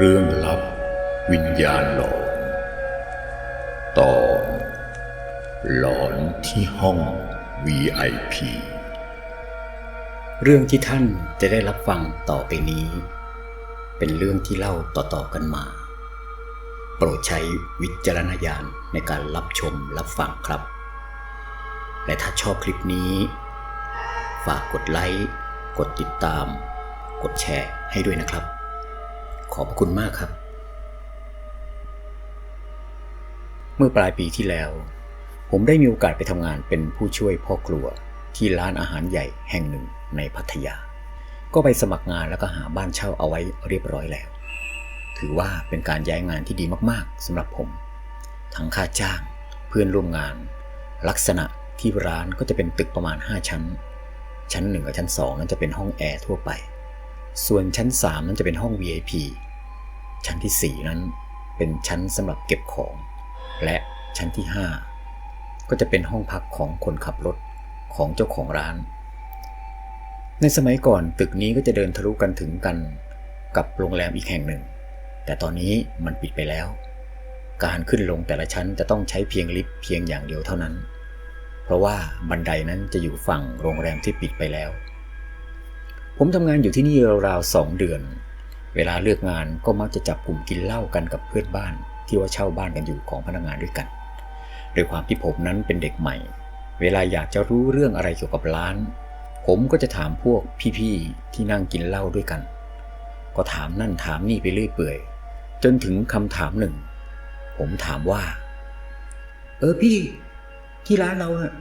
เรื่องลับวิญญาณหลอน ตอนหลอนที่ห้อง VIP เรื่องที่ท่านจะได้รับฟังต่อไปนี้ เป็นเรื่องที่เล่าต่อๆกันมา โปรดใช้วิจารณญาณในการรับชมรับฟังครับ และถ้าชอบคลิปนี้ ฝากกดไลค์ กดติดตาม กดแชร์ให้ด้วยนะครับ ขอบคุณมากครับ เมื่อปลายปีที่แล้ว ผมได้มีโอกาสไปทำงานเป็นผู้ช่วยพ่อครัวที่ร้านอาหารใหญ่แห่งหนึ่งในพัทยา ก็ไปสมัครงานแล้วก็หาบ้านเช่าเอาไว้เรียบร้อยแล้ว ถือว่าเป็นการย้ายงานที่ดีมากๆสำหรับผม ทั้งค่าจ้าง เพื่อนร่วมงาน ลักษณะที่ร้านก็จะเป็นตึกประมาณ 5 ชั้น ชั้น1กับชั้น2นั้นจะเป็นห้องแอร์ทั่วไป ส่วนชั้น 3 นั้นจะเป็นห้อง VIP ชั้นที่ 4 นั้นเป็นชั้นสำหรับเก็บของ และชั้นที่ 5 ก็จะเป็นห้องพักของคนขับรถของเจ้าของร้าน ในสมัยก่อนตึกนี้ก็จะเดินทะลุกันถึงกันกับโรงแรมอีกแห่งหนึ่ง แต่ตอนนี้มันปิดไปแล้ว การขึ้นลงแต่ละชั้นจะต้องใช้เพียงลิฟต์เพียงอย่างเดียวเท่านั้น เพราะว่าบันไดนั้นจะอยู่ฝั่งโรงแรมที่ปิดไปแล้ว ผมทำงานอยู่ที่นี่ราวๆสองเดือน เวลาเลือกงานก็มักจะจับกลุ่มกินเหล้ากันกับเพื่อนบ้าน ที่ว่าเช่าบ้านกันอยู่ของพนักงานด้วยกันโดยความที่ผมนั้นเป็นเด็กใหม่ เวลาอยากจะรู้เรื่องอะไรเกี่ยวกับร้าน ผมก็จะถามพวกพี่ๆที่นั่งกินเหล้าด้วยกัน ก็ถามนั่นถามนี่ไปเรื่อยเปื่อย จนถึงคำถามหนึ่ง ผมถามว่า เออพี่ที่ร้านเราอะ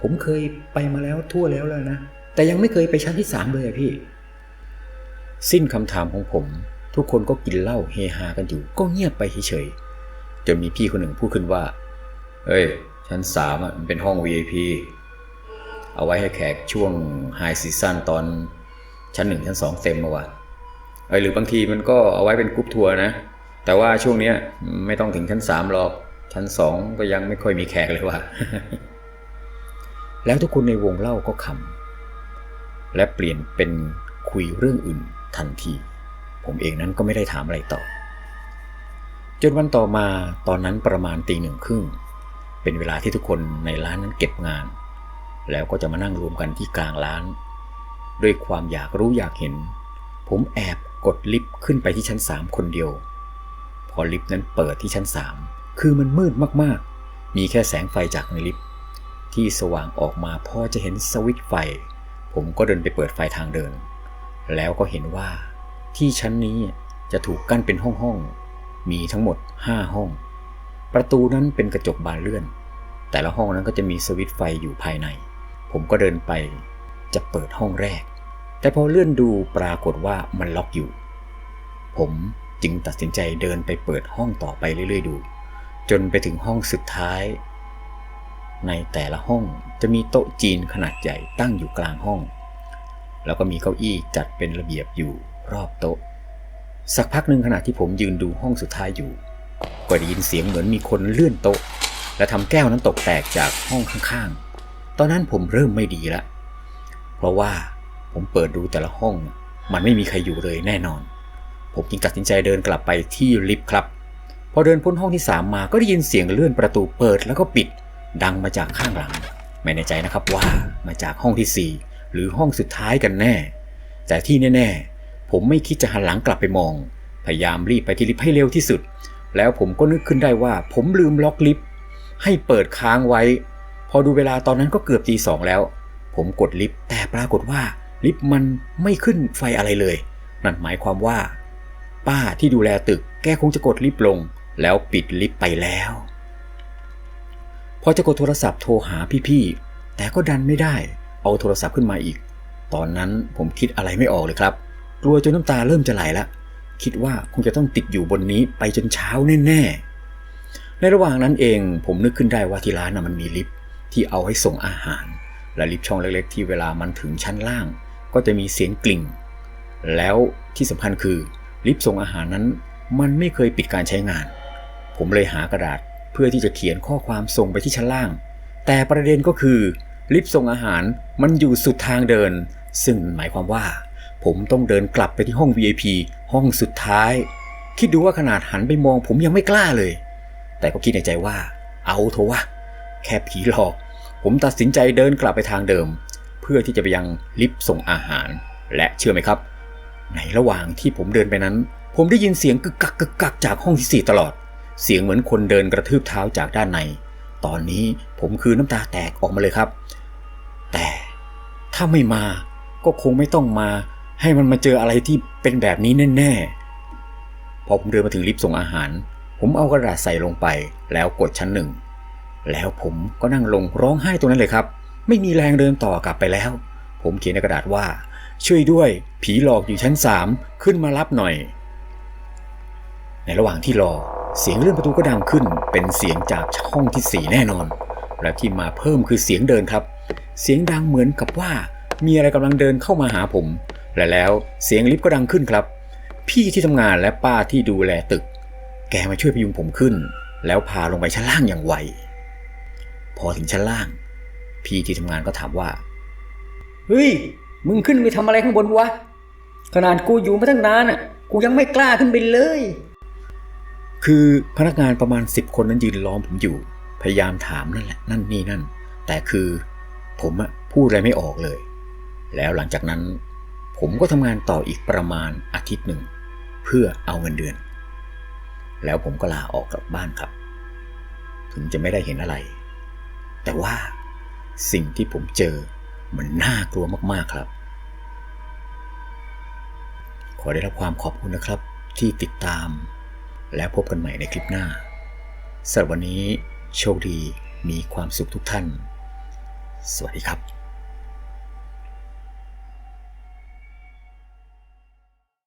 ผมเคยไปมาแล้วทั่วแล้วแล้วนะ แต่ยังไม่เคยไปชั้นที่สามเลยอะพี่ สิ้นคำถามของผม ทุกคนก็กินเหล้าเฮฮากันอยู่ ก็เงียบไปเฉยๆจนมีพี่คนหนึ่งพูดขึ้นว่า เฮ้ย ชั้นสามมันเป็นห้อง VIP เอาไว้ให้แขกช่วงไฮซีซั่นตอนชั้นหนึ่งชั้นสองเต็มมาว่ะเอ้ยหรือบางทีมันก็เอาไว้เป็นกรุ๊ปทัวร์นะ แต่ว่าช่วงเนี้ยไม่ต้องถึงชั้นสามหรอก ชั้นสองก็ยังไม่ค่อยมีแขกเลยว่ะ แล้วทุกคนในวงเล่าก็ขำ และเปลี่ยนเป็นคุยเรื่องอื่นทันที ผมเองนั้นก็ไม่ได้ถามอะไรต่อ จนวันต่อมาตอนนั้นประมาณตีหนึ่งครึ่ง เป็นเวลาที่ทุกคนในร้านนั้นเก็บงาน แล้วก็จะมานั่งรวมกันที่กลางร้าน ด้วยความอยากรู้อยากเห็น ผมแอบกดลิฟต์ขึ้นไปที่ชั้นสามคนเดียว พอลิฟต์นั้นเปิดที่ชั้นสามคือมันมืดมากๆ มีแค่แสงไฟจากในลิฟต์ที่สว่างออกมาพอจะเห็นสวิตช์ไฟ ผมก็เดินไปเปิดไฟทางเดิน แล้วก็เห็นว่าที่ชั้นนี้จะถูกกั้นเป็นห้องๆมีทั้งหมด 5 ห้อง ประตูนั้นเป็นกระจกบานเลื่อน แต่ละห้องนั้นก็จะมีสวิตช์ไฟอยู่ภายใน ผมก็เดินไปจะเปิดห้องแรก แต่พอเลื่อนดูปรากฏว่ามันล็อกอยู่ ผมจึงตัดสินใจเดินไปเปิดห้องต่อไปเรื่อยๆดู จนไปถึงห้องสุดท้าย ในแต่ละห้องจะมีโต๊ะจีนขนาดใหญ่ตั้งอยู่กลางห้อง แล้วก็มีเก้าอี้จัดเป็นระเบียบอยู่รอบโต๊ะ สักพักหนึ่งขณะที่ผมยืนดูห้องสุดท้ายอยู่ ก็ได้ยินเสียงเหมือนมีคนเลื่อนโต๊ะ และทำแก้วนั้นตกแตกจากห้องข้างๆ ตอนนั้นผมเริ่มไม่ดีละ เพราะว่าผมเปิดดูแต่ละห้อง มันไม่มีใครอยู่เลยแน่นอน ผมจึงตัดสินใจเดินกลับไปที่ลิฟต์ครับ พอเดินพ้นห้องที่ 3 มาก็ได้ยินเสียงเลื่อนประตูเปิดแล้วก็ปิด ดังมาจากข้างหลัง ไม่แน่ใจนะครับว่ามาจากห้องที่ 4 หรือห้องสุดท้ายกันแน่ แต่ที่แน่ ๆ ผมไม่คิดจะหันหลังกลับไปมอง พยายามรีบไปที่ลิฟต์ให้เร็วที่สุด แล้วผมก็นึกขึ้นได้ว่า ผมลืมล็อกลิฟต์ให้เปิดค้างไว้ พอดูเวลาตอนนั้นก็เกือบตีสองแล้ว ผมกดลิฟต์แต่ปรากฏว่าลิฟต์มันไม่ขึ้นไฟอะไรเลย นั่นหมายความว่า ป้าที่ดูแลตึกแกคงจะกดลิฟต์ลง แล้วปิดลิฟต์ไปแล้ว พอจะกดโทรศัพท์โทรหาพี่ๆ แต่ก็ดันไม่ได้ เอาโทรศัพท์ขึ้นมาอีก ตอนนั้นผมคิดอะไรไม่ออกเลยครับ กลัวจนน้ำตาเริ่มจะไหลแล้วคิดว่าคงจะต้องติดอยู่บนนี้ไปจนเช้าแน่ๆ ในระหว่างนั้นเองผมนึกขึ้นได้ว่าที่ร้านน่ะมันมีลิฟต์ที่เอาให้ส่งอาหาร และลิฟต์ช่องเล็กๆ ที่เวลามันถึงชั้นล่าง ก็จะมีเสียงกลิ่ง แล้วที่สำคัญคือลิฟต์ส่งอาหารนั้น มันไม่เคยปิดการใช้งาน ผมเลยหากระดาษ เพื่อที่จะเขียนข้อความส่งไปที่ชั้นล่าง แต่ประเด็นก็คือ ลิฟต์ส่งอาหารมันอยู่สุดทางเดิน ซึ่งหมายความว่า ผมต้องเดินกลับไปที่ห้อง VIP ห้องสุดท้าย คิดดูว่าขนาดหันไปมองผมยังไม่กล้าเลย แต่ก็คิดในใจว่า เอาเถอะวะแค่ผีหลอก ผมตัดสินใจเดินกลับไปทางเดิม เพื่อที่จะไปยังลิฟต์ส่งอาหาร และเชื่อไหมครับ ในระหว่างที่ผมเดินไปนั้น ผมได้ยินเสียงกึกกักกึกกักจากห้องที่สี่ตลอด เสียงเหมือนคนเดินกระทืบเท้าจากด้านใน ตอนนี้ผมคือน้ำตาแตกออกมาเลยครับ แต่ถ้าไม่มาก็คงไม่ต้องมา ให้มันมาเจออะไรที่เป็นแบบนี้แน่ๆ พอผมเดินมาถึงลิฟต์ส่งอาหาร ผมเอากระดาษใส่ลงไปแล้วกดชั้นหนึ่ง แล้วผมก็นั่งลงร้องไห้ตรงนั้นเลยครับ ไม่มีแรงเดินต่อกลับไปแล้ว ผมเขียนในกระดาษว่า ช่วยด้วย ผีหลอกอยู่ชั้นสามขึ้นมารับหน่อย ในระหว่างที่รอ เสียงเลื่อนประตูก็ดังขึ้น เป็นเสียงจากห้องที่สี่แน่นอน และที่มาเพิ่มคือเสียงเดินครับ เสียงดังเหมือนกับว่า มีอะไรกำลังเดินเข้ามาหาผม และแล้วเสียงลิฟต์ก็ดังขึ้นครับ พี่ที่ทำงานและป้าที่ดูแลตึก แกมาช่วยพยุงผมขึ้น แล้วพาลงไปชั้นล่างอย่างไว พอถึงชั้นล่าง พี่ที่ทำงานก็ถามว่า เฮ้ย มึงขึ้นไปทำอะไรข้างบนวะ ขนาดกูอยู่มาตั้งนานอะ กูยังไม่กล้าขึ้นไปเลย คือพนักงานประมาณ 10 คนนั้นยืนล้อมผมอยู่ พยายามถามนั่นแหละ นั่นนี่นั่น แต่คือผมอะพูดอะไรไม่ออกเลย แล้วหลังจากนั้น ผมก็ทำงานต่ออีกประมาณอาทิตย์หนึ่ง เพื่อเอาเงินเดือน แล้วผมก็ลาออกกลับบ้านครับ ถึงจะไม่ได้เห็นอะไร แต่ว่าสิ่งที่ผมเจอมันน่ากลัวมากๆครับ ขอได้รับความขอบคุณนะครับที่ติดตาม แล้วพบกันใหม่ในคลิปหน้าสำหรับวันนี้โชคดีมีความสุขทุกท่าน สวัสดีครับ